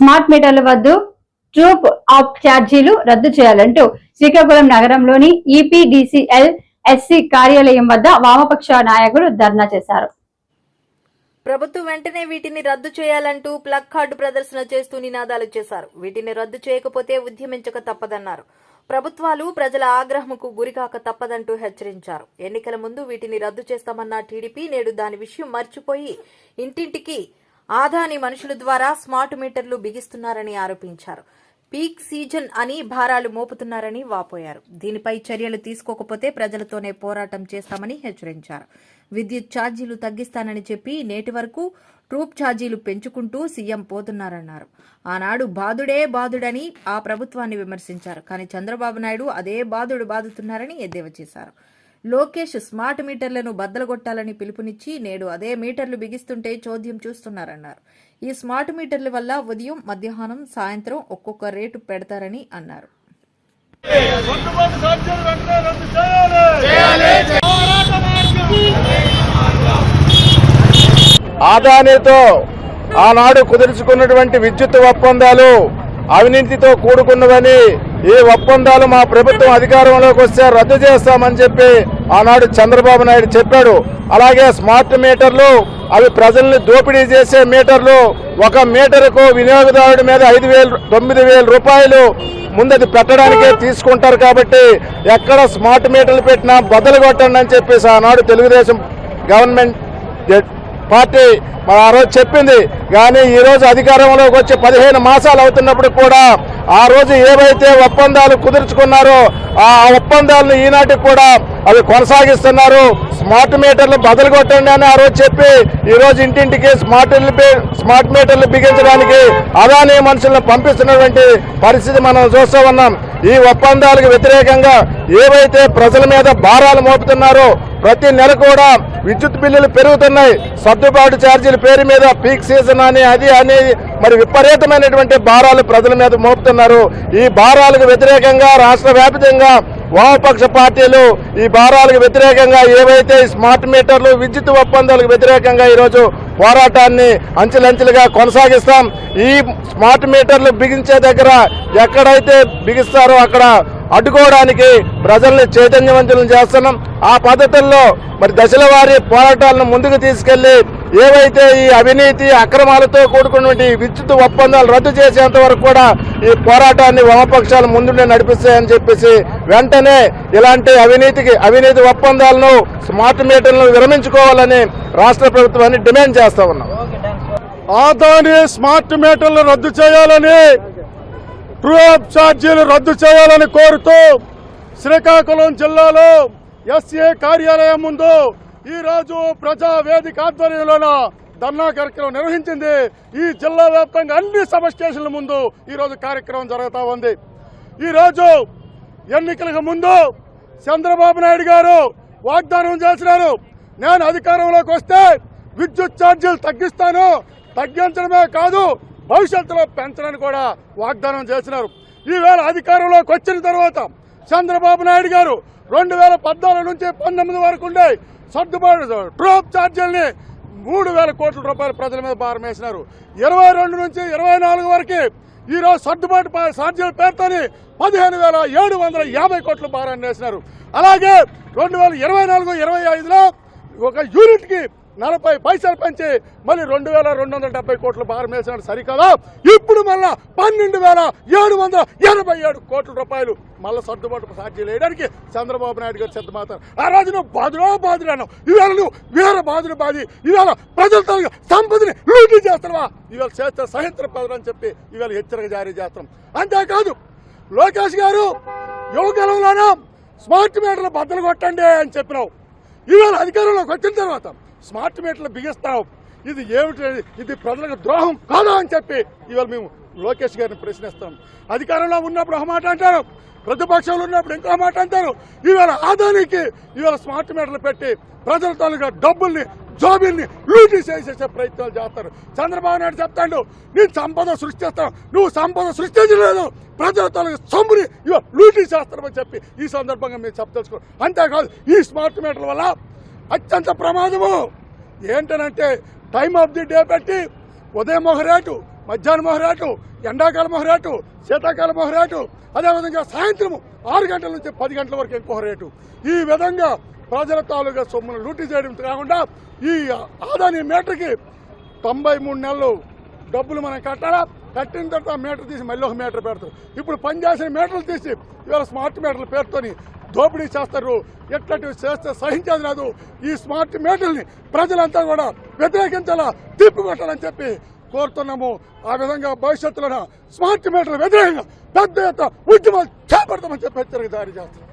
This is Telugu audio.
స్మార్ట్ మీటర్ల వద్ద. ట్రూప్ ఆఫ్ ఛార్జీలు రద్దు చేయాలంటూ శ్రీకాకుళం నగరంలోని ఈపీడీసీఎల్ ఎస్సీ కార్యాలయం వద్ద వామపక్ష నాయకులు ధర్నా చేశారు. ప్రభుత్వం వెంటనే వీటిని రద్దు చేయాలంటూ ప్లగ్ కార్డు ప్రదర్శన చేస్తూ నినాదాలు చేశారు. వీటిని రద్దు చేయకపోతే ఉద్యమించక తప్పదన్నారు. ప్రభుత్వాలు ప్రజల ఆగ్రహంకు గురికాక తప్పదంటూ హెచ్చరించారు. ఎన్నికల ముందు వీటిని రద్దు చేస్తామన్న టీడీపీ నేడు దాని విషయం మర్చిపోయి ఇంటింటికి ఆదాని మనుషుల ద్వారా స్మార్ట్ మీటర్లు బిగిస్తున్నారని ఆరోపించారు. పీక్ సీజన్ అని భారాలు మోపుతున్నారని వాపోయారు. దీనిపై చర్యలు తీసుకోకపోతే ప్రజలతోనే పోరాటం చేస్తామని హెచ్చరించారు. విద్యుత్ ఛార్జీలు తగ్గిస్తానని చెప్పి నేటి వరకు ట్రూప్ ఛార్జీలు పెంచుకుంటూ సీఎం పోతున్నారన్నారు. ఆనాడు బాదుడే బాదుడని ఆ ప్రభుత్వాన్ని విమర్శించారు. కానీ చంద్రబాబు నాయుడు అదే బాదుడు బాదుతున్నారని ఎద్దేవా చేశారు. లోకేష్ స్మార్ట్ మీటర్లను బద్దలగొట్టాలని పిలుపునిచ్చి నేడు అదే మీటర్లు బిగిస్తుంటే చోద్యం చూస్తున్నారన్నారు. ఈ స్మార్ట్ మీటర్ల వల్ల ఉదయం మధ్యాహ్నం సాయంత్రం ఒక్కొక్క రేటు పెడతారని అన్నారు. ఆదానితో ఆనాడు కుదుర్చుకున్నటువంటి విద్యుత్ ఒప్పందాలు అవినీతితో కూడుకున్నవని ఈ ఒప్పందాలు మా ప్రభుత్వం అధికారంలోకి వస్తే రద్దు చేస్తామని చెప్పి ఆనాడు చంద్రబాబు నాయుడు చెప్పాడు. అలాగే స్మార్ట్ మీటర్లు అవి ప్రజల్ని దోపిడీ చేసే మీటర్లు ఒక మీటర్కు వినియోగదారుడి మీద ఐదు వేలు తొమ్మిది వేల రూపాయలు ముందది పెట్టడానికే తీసుకుంటారు కాబట్టి ఎక్కడ స్మార్ట్ మీటర్లు పెట్టినా బదులు కొట్టండి అని చెప్పేసి ఆనాడు తెలుగుదేశం గవర్నమెంట్ పార్టీ మరి ఆ రోజు చెప్పింది. కానీ ఈరోజు అధికారంలోకి వచ్చి పదిహేను మాసాలు అవుతున్నప్పుడు కూడా ఆ రోజు ఏవైతే ఒప్పందాలు కుదుర్చుకున్నారో ఆ ఒప్పందాలను ఈనాటికి కూడా అవి కొనసాగిస్తున్నారు. స్మార్ట్ మీటర్లు బదులు కొట్టండి అని ఆ రోజు చెప్పి ఈరోజు ఇంటింటికి స్మార్ట్ స్మార్ట్ మీటర్లు బిగించడానికి అదానీ మనుషులను పంపిస్తున్నటువంటి పరిస్థితి మనం చూస్తూ ఉన్నాం. ఈ ఒప్పందాలకు వ్యతిరేకంగా ఏవైతే ప్రజల మీద భారాలు మోపుతున్నారో ప్రతి నెల కూడా విద్యుత్ బిల్లులు పెరుగుతున్నాయి. సర్దుబాటు ఛార్జీల పేరు మీద పీక్ సీజన్ అని అది అని మరి విపరీతమైనటువంటి భారాలు ప్రజల మీద మోపుతున్నారు. ఈ భారాలకు వ్యతిరేకంగా రాష్ట్ర వ్యాప్తంగా వామపక్ష పార్టీలు ఈ భారాలకు వ్యతిరేకంగా ఏవైతే స్మార్ట్ మీటర్లు విద్యుత్ ఒప్పందాలకు వ్యతిరేకంగా ఈరోజు పోరాటాన్ని అంచెలంచెలుగా కొనసాగిస్తాం. ఈ స్మార్ట్ మీటర్లు బిగించే దగ్గర ఎక్కడైతే బిగిస్తారో అక్కడ అడ్డుకోవడానికి ప్రజల్ని చైతన్యవంతులను చేస్తున్నాం. ఆ పద్ధతుల్లో మరి దశల వారి పోరాటాలను ముందుకు తీసుకెళ్ళి ఏవైతే ఈ అవినీతి అక్రమాలతో కూడుకున్నటువంటి విద్యుత్ ఒప్పందాలు రద్దు చేసేంత వరకు కూడా ఈ పోరాటాన్ని వామపక్షాలు ముందుండి నడిపిస్తాయని చెప్పేసి వెంటనే ఇలాంటి అవినీతికి అవినీతి ఒప్పందాలను స్మార్ట్ మీటర్లను విరమించుకోవాలని రాష్ట్ర ప్రభుత్వాన్ని డిమాండ్ చేస్తా ఉన్నాం. ఆదాని స్మార్ట్ మీటర్లు రద్దు చేయాలని ట్రూఅప్ ఛార్జీలు రద్దు చేయాలని కోరుతూ శ్రీకాకుళం జిల్లాలో ఎస్ఏ కార్యాలయం ముందు ఈ రోజు ప్రజా వేదిక ఆధ్వర్యంలోన ధర్నా కార్యక్రమం నిర్వహించింది. ఈ జిల్లా వ్యాప్తంగా అన్ని సబ్ స్టేషన్ల ముందు ఈ రోజు కార్యక్రమం జరుగుతూ ఉంది. ఈ రోజు ఎన్నికలకు ముందు చంద్రబాబు నాయుడు గారు వాగ్దానం చేసినారు. నేను అధికారంలోకి వస్తే విద్యుత్ ఛార్జీలు తగ్గిస్తాను. తగ్గించడమే కాదు భవిష్యత్తులో పెంచడానికి కూడా వాగ్దానం చేసినారు. ఈవేళ అధికారంలోకి వచ్చిన తర్వాత చంద్రబాబు నాయుడు గారు రెండు వేల పద్నాలుగు నుంచి పంతొమ్మిది వరకు ఉండే సర్దుబాటు ట్రోప్ ఛార్జీలని మూడు వేల కోట్ల రూపాయలు ప్రజల మీద భారం వేసినారు. ఇరవై రెండు నుంచి ఇరవై నాలుగు వరకు ఈ రోజు సర్దుబాటు ఛార్జీల పేరుతోని పదిహేను వేల ఏడు వందల యాభై కోట్ల భారాన్ని వేసినారు. అలాగే రెండు వేల ఇరవై నాలుగు ఇరవై ఐదులో ఒక యూనిట్కి నలభై పైసలు పెంచి మళ్ళీ రెండు వేల రెండు వందల డెబ్బై కోట్ల భారం వేసినాడు సరికదా? ఇప్పుడు మళ్ళా పన్నెండు వేల ఏడు వందల ఎనభై ఏడు కోట్ల రూపాయలు మళ్ళీ సర్దుబాటు సాధ్యం వేయడానికి చంద్రబాబు నాయుడు గారు సిద్ధమవుతారు. ఆ రోజు నువ్వు బాధుడో బాధుడు అన్నావు. ఇవాళ నువ్వు వేరే బాధుడు బాధి ఇవాళ ప్రజలతో సంపదని లూటీ చేస్తావా ఈవేళ చేస్తే సహించిన ప్రజలని చెప్పి ఈవేళ హెచ్చరిక జారీ చేస్తాం అంతేకాదు లోకేష్ గారు యువకాలంలోనూ స్మార్ట్ మీటర్లు బద్దలు కొట్టండి అని చెప్పినావు. ఈవేళ అధికారంలోకి వచ్చిన తర్వాత స్మార్ట్ మీటర్లు బిగిస్తాం ఇది ఏమిటి? ఇది ప్రజలకు ద్రోహం కాదా అని చెప్పి ఇవాళ మేము లోకేష్ గారిని ప్రశ్నిస్తాం. అధికారంలో ఉన్నప్పుడు ఒక మాట అంటారు. ప్రతిపక్షంలో ఉన్నప్పుడు ఇంకో మాట అంటారు. ఇవాళ ఆదానికి ఇవాళ స్మార్ట్ మీటర్లు పెట్టి ప్రజల తాలూకా డబ్బుల్ని జోబిల్ని లూటీ చేసేసే ప్రయత్నాలు చేస్తారు. చంద్రబాబు నాయుడు చెప్తాడు నేను సంపద సృష్టిస్తాను నువ్వు సంపద సృష్టించలేదు. ప్రజల తాలూకా సొమ్ముని ఇవాళ లూటీ చేస్తారని చెప్పి ఈ సందర్భంగా మేము చెప్పదలుచుకో అంతేకాదు ఈ స్మార్ట్ మీటర్ల వల్ల అత్యంత ప్రమాదము. ఏంటనంటే టైం ఆఫ్ ది డే పెట్టి ఉదయం ఒక రేటు మధ్యాహ్నం ఒక రేటు ఎండాకాలం ఒక రేటు శీతాకాలం ఒక రేటు అదేవిధంగా సాయంత్రం ఆరు గంటల నుంచి పది గంటల వరకు ఇంకొక రేటు. ఈ విధంగా ప్రజల తాలూకా సొమ్మును లూటీ చేయడం కాకుండా ఈ ఆదాని మీటర్కి తొంభై మూడు నెలలు డబ్బులు మనం కట్టాలా? కట్టిన తర్వాత మీటర్ తీసి మళ్ళీ ఒక మీటర్ పెడతారు ఇప్పుడు పనిచేసిన మీటర్లు తీసి ఇవాళ స్మార్ట్ మీటర్ల పేరుతోని దోపిడీ చేస్తారు. ఎట్లాంటివి చేస్తే సహించేది లేదు ఈ స్మార్ట్ మీటర్ని ప్రజలంతా కూడా వ్యతిరేకించాలా? తిప్పికొట్టాలని చెప్పి కోరుతున్నాము. ఆ విధంగా భవిష్యత్తులో స్మార్ట్ మీటర్ల వ్యతిరేకంగా పెద్ద ఎత్తున ఉద్యమాలు చేపడతామని చెప్పి హెచ్చరిక జారీ చేస్తున్నాం.